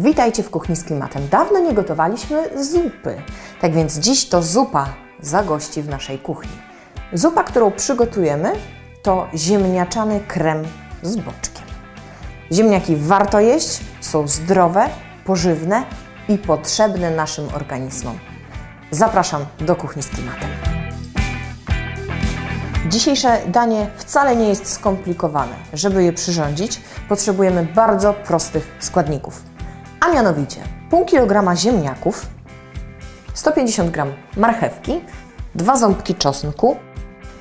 Witajcie w kuchni z klimatem. Dawno nie gotowaliśmy zupy. Tak więc dziś to zupa zagości w naszej kuchni. Zupa, którą przygotujemy, to ziemniaczany krem z boczkiem. Ziemniaki warto jeść, są zdrowe, pożywne i potrzebne naszym organizmom. Zapraszam do kuchni z klimatem. Dzisiejsze danie wcale nie jest skomplikowane. Żeby je przyrządzić, potrzebujemy bardzo prostych składników. A mianowicie pół kilograma ziemniaków, 150 g marchewki, 2 ząbki czosnku,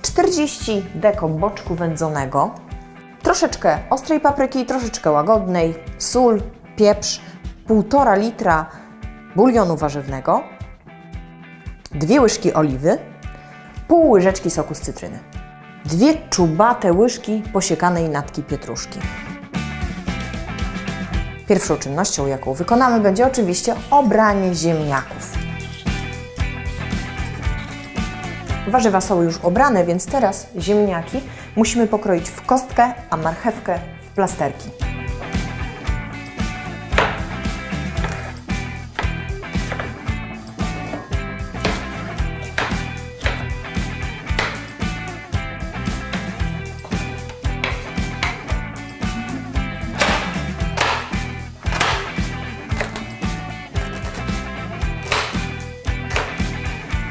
40 deko boczku wędzonego, troszeczkę ostrej papryki, troszeczkę łagodnej, sól, pieprz, 1,5 litra bulionu warzywnego, dwie łyżki oliwy, pół łyżeczki soku z cytryny, dwie czubate łyżki posiekanej natki pietruszki. Pierwszą czynnością, jaką wykonamy, będzie oczywiście obranie ziemniaków. Warzywa są już obrane, więc teraz ziemniaki musimy pokroić w kostkę, a marchewkę w plasterki.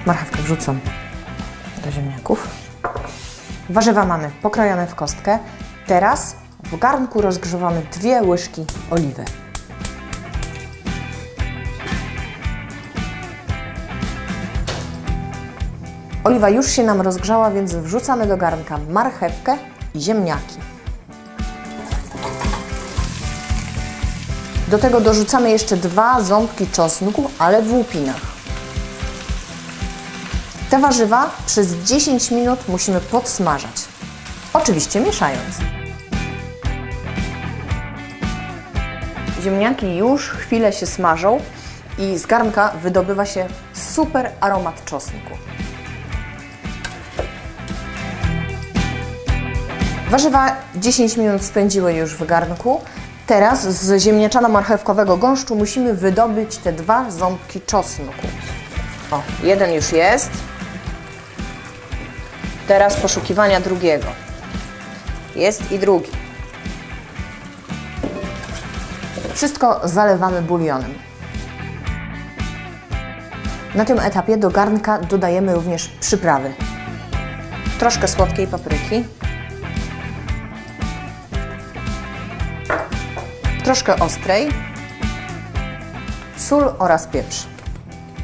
Marchewkę wrzucam do ziemniaków. Warzywa mamy pokrojone w kostkę. Teraz w garnku rozgrzewamy dwie łyżki oliwy. Oliwa już się nam rozgrzała, więc wrzucamy do garnka marchewkę i ziemniaki. Do tego dorzucamy jeszcze dwa ząbki czosnku, ale w łupinach. Te warzywa przez 10 minut musimy podsmażać. Oczywiście mieszając. Ziemniaki już chwilę się smażą i z garnka wydobywa się super aromat czosnku. Warzywa 10 minut spędziły już w garnku. Teraz z ziemniaczano-marchewkowego gąszczu musimy wydobyć te dwa ząbki czosnku. O, jeden już jest. Teraz poszukiwania drugiego. Jest i drugi. Wszystko zalewamy bulionem. Na tym etapie do garnka dodajemy również przyprawy. Troszkę słodkiej papryki. Troszkę ostrej. Sól oraz pieprz.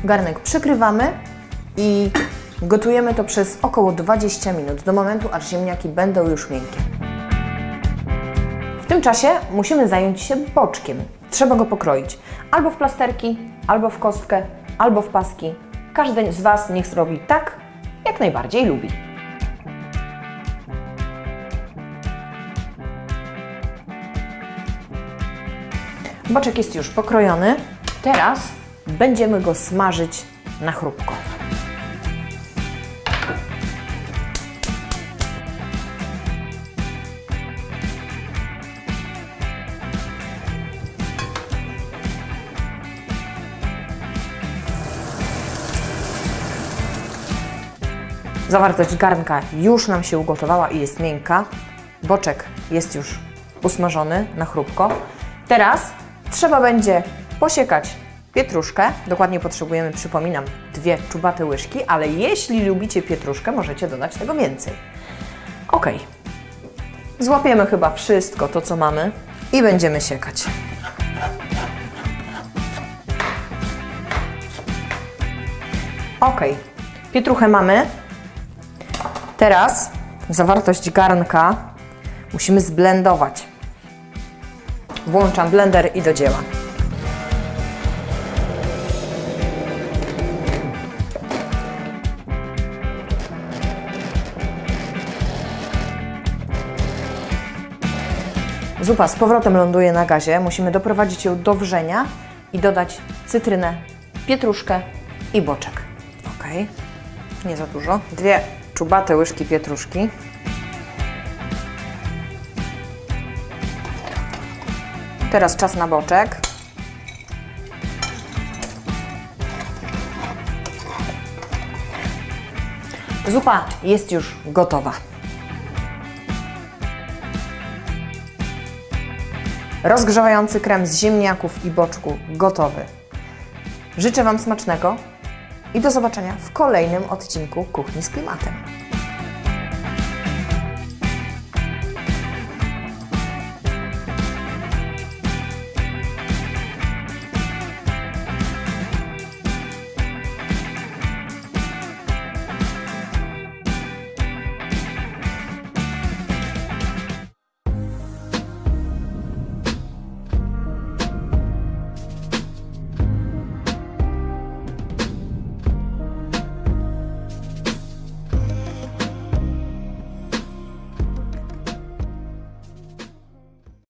Garnek przykrywamy i Gotujemy to przez około 20 minut, do momentu aż ziemniaki będą już miękkie. W tym czasie musimy zająć się boczkiem. Trzeba go pokroić albo w plasterki, albo w kostkę, albo w paski. Każdy z Was niech zrobi tak, jak najbardziej lubi. Boczek jest już pokrojony. Teraz będziemy go smażyć na chrupko. Zawartość garnka już nam się ugotowała i jest miękka. Boczek jest już usmażony na chrupko. Teraz trzeba będzie posiekać pietruszkę. Dokładnie potrzebujemy, przypominam, dwie czubate łyżki, ale jeśli lubicie pietruszkę, możecie dodać tego więcej. Ok. Złapiemy chyba wszystko to, co mamy i będziemy siekać. Ok. Pietruchę mamy. Teraz zawartość garnka musimy zblendować. Włączam blender i do dzieła. Zupa z powrotem ląduje na gazie. Musimy doprowadzić ją do wrzenia i dodać cytrynę, pietruszkę i boczek. Ok, nie za dużo. Dwie czubate łyżki pietruszki. Teraz czas na boczek. Zupa jest już gotowa. Rozgrzewający krem z ziemniaków i boczku gotowy. Życzę Wam smacznego i do zobaczenia w kolejnym odcinku Kuchni z Klimatem.